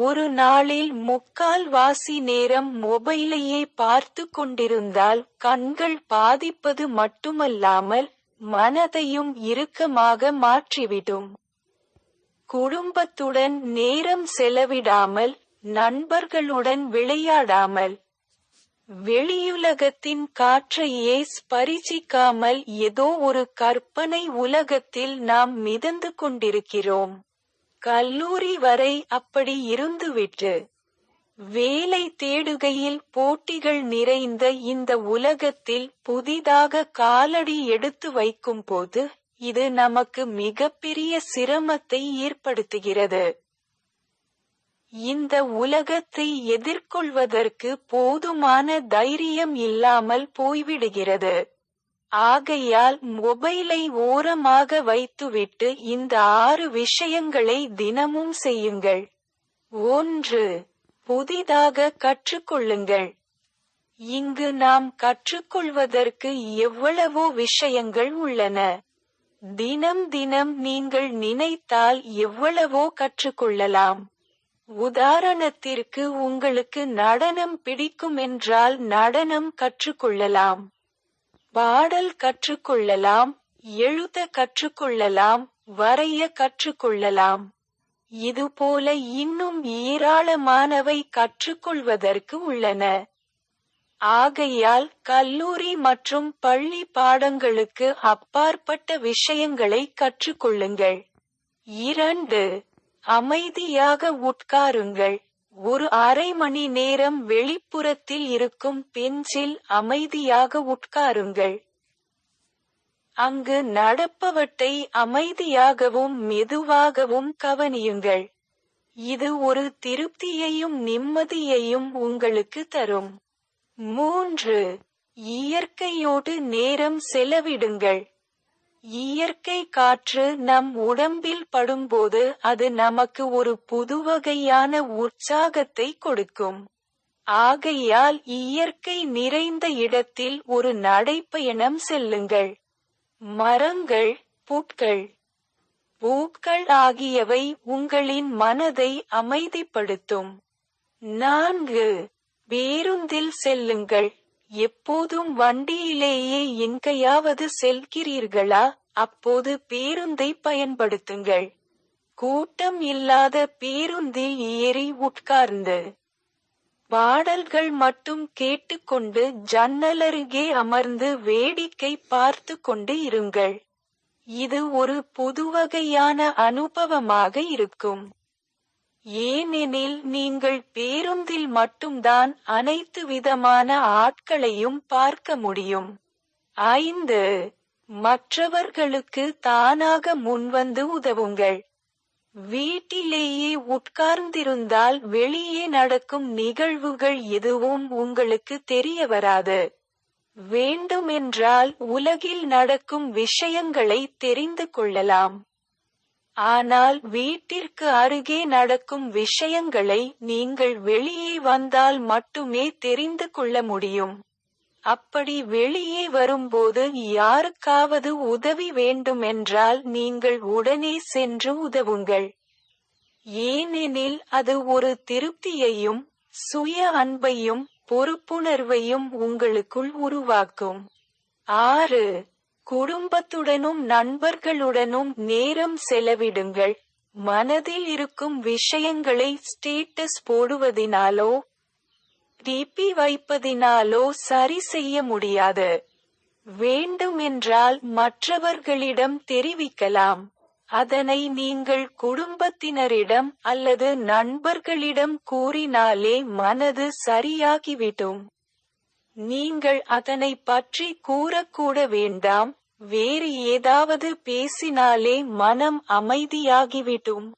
ஒரு நாளில் முக்கால் வாசி நேரம் மொபைலையே பார்த்து கொண்டிருந்தால் கண்கள் பாதிப்பது மட்டுமல்லாமல் மனதையும் இறுக்கமாக மாற்றிவிடும். குடும்பத்துடன் நேரம் செலவிடாமல் நண்பர்களுடன் விளையாடாமல் வெளியுலகத்தின் காற்றையே ஸ்பரிசிக்காமல் ஏதோ ஒரு கற்பனை உலகத்தில் நாம் மிதந்து கொண்டிருக்கிறோம். கல்லூரி வரை அப்படி இருந்துவிட்டு வேலை தேடுகையில் போட்டிகள் நிறைந்த இந்த உலகத்தில் புதிதாக காலடி எடுத்து வைக்கும்போது இது நமக்கு மிகப்பெரிய சிரமத்தை ஏற்படுத்துகிறது. இந்த உலகத்தை எதிர்கொள்வதற்கு போதுமான தைரியம் இல்லாமல் போய்விடுகிறது. ஆகையால் மொபைலை ஓரமாக வைத்துவிட்டு இந்த ஆறு விஷயங்களை தினமும் செய்யுங்கள். ஒன்று புதிதாக கற்றுக்கொள்ளுங்கள். இங்கு நாம் கற்றுக்கொள்வதற்கு எவ்வளவோ விஷயங்கள் உள்ளன. தினம் தினம் நீங்கள் நினைத்தால் எவ்வளவோ கற்றுக்கொள்ளலாம். உதாரணத்திற்கு உங்களுக்கு நடனம் பிடிக்குமென்றால் நடனம் கற்றுக்கொள்ளலாம். பாடல் கற்றுக்கொள்ளலாம் எழுத கற்றுக்கொள்ளலாம் வரைய கற்றுக்கொள்ளலாம். இதுபோல இன்னும் ஏராளமானவை கற்றுக்கொள்வதற்கு உள்ளன. ஆகையால் கல்லூரி மற்றும் பள்ளி பாடங்களுக்கு அப்பாற்பட்ட விஷயங்களை கற்றுக்கொள்ளுங்கள். இரண்டு அமைதியாக உட்காருங்கள். ஒரு அரை மணி நேரம் வெளிப்புறத்தில் இருக்கும் பெஞ்சில் அமைதியாக உட்காருங்கள். அங்கு நடப்பவற்றை அமைதியாகவும் மெதுவாகவும் கவனியுங்கள். இது ஒரு திருப்தியையும் நிம்மதியையும் உங்களுக்கு தரும். மூன்று இயற்கையோடு நேரம் செலவிடுங்கள். இயற்கை காற்று நம் உடம்பில் படும்போது அது நமக்கு ஒரு புதுவகையான உற்சாகத்தை கொடுக்கும். ஆகையால் இயற்கை நிறைந்த இடத்தில் ஒரு நடைப்பயணம் செல்லுங்கள். மரங்கள் புட்கள் பூக்கள் ஆகியவை உங்களின் மனதை அமைதிப்படுத்தும். நான்கு பேருந்தில் செல்லுங்கள். எப்போதும் வண்டியிலேயே எங்கையாவது செல்கிறீர்களா? அப்போது பேருந்தை பயன்படுத்துங்கள். கூட்டம் இல்லாத பேருந்தி ஏறி உட்கார்ந்து. பாடல்கள் மட்டும் கேட்டுக்கொண்டு ஜன்னலருகே அமர்ந்து வேடிக்கை பார்த்து கொண்டு இருங்கள். இது ஒரு புதுவகையான அனுபவமாக இருக்கும். ஏனெனில் நீங்கள் பேருந்தில் மட்டும்தான் அனைத்து விதமான ஆட்களையும் பார்க்க முடியும். ஐந்து மற்றவர்களுக்கு தானாக முன்வந்து உதவுங்கள். வீட்டிலேயே உட்கார்ந்திருந்தால் வெளியே நடக்கும் நிகழ்வுகள் எதுவும் உங்களுக்கு தெரிய வராது. வேண்டுமென்றால் உலகில் நடக்கும் விஷயங்களை தெரிந்து கொள்ளலாம். ஆனால் வீட்டிற்கு அருகே நடக்கும் விஷயங்களை நீங்கள் வெளியே வந்தால் மட்டுமே தெரிந்து கொள்ள முடியும். அப்படி வெளியே வரும்போது யாருக்காவது உதவி வேண்டுமென்றால் நீங்கள் உடனே சென்று உதவுங்கள். ஏனெனில் அது ஒரு திருப்தியையும் சுய அன்பையும் பொறுப்புணர்வையும் உங்களுக்குள் உருவாக்கும். ஆறு. குடும்பத்துடனும் நண்பர்களுடனும் நேரம் செலவிடுங்கள். மனதில் இருக்கும் விஷயங்களை ஸ்டேட்டஸ் போடுவதினாலோ டிபி வைப்பதினாலோ சரி செய்ய முடியாது. வேண்டுமென்றால் மற்றவர்களிடம் தெரிவிக்கலாம். அதனை நீங்கள் குடும்பத்தினரிடம் அல்லது நண்பர்களிடம் கூறினாலே மனது சரியாகிவிடும். நீங்கள் அதனை பற்றி கூறக்கூட வேண்டாம். வேறு ஏதாவது பேசினாலே மனம் அமைதியாகிவிடும்.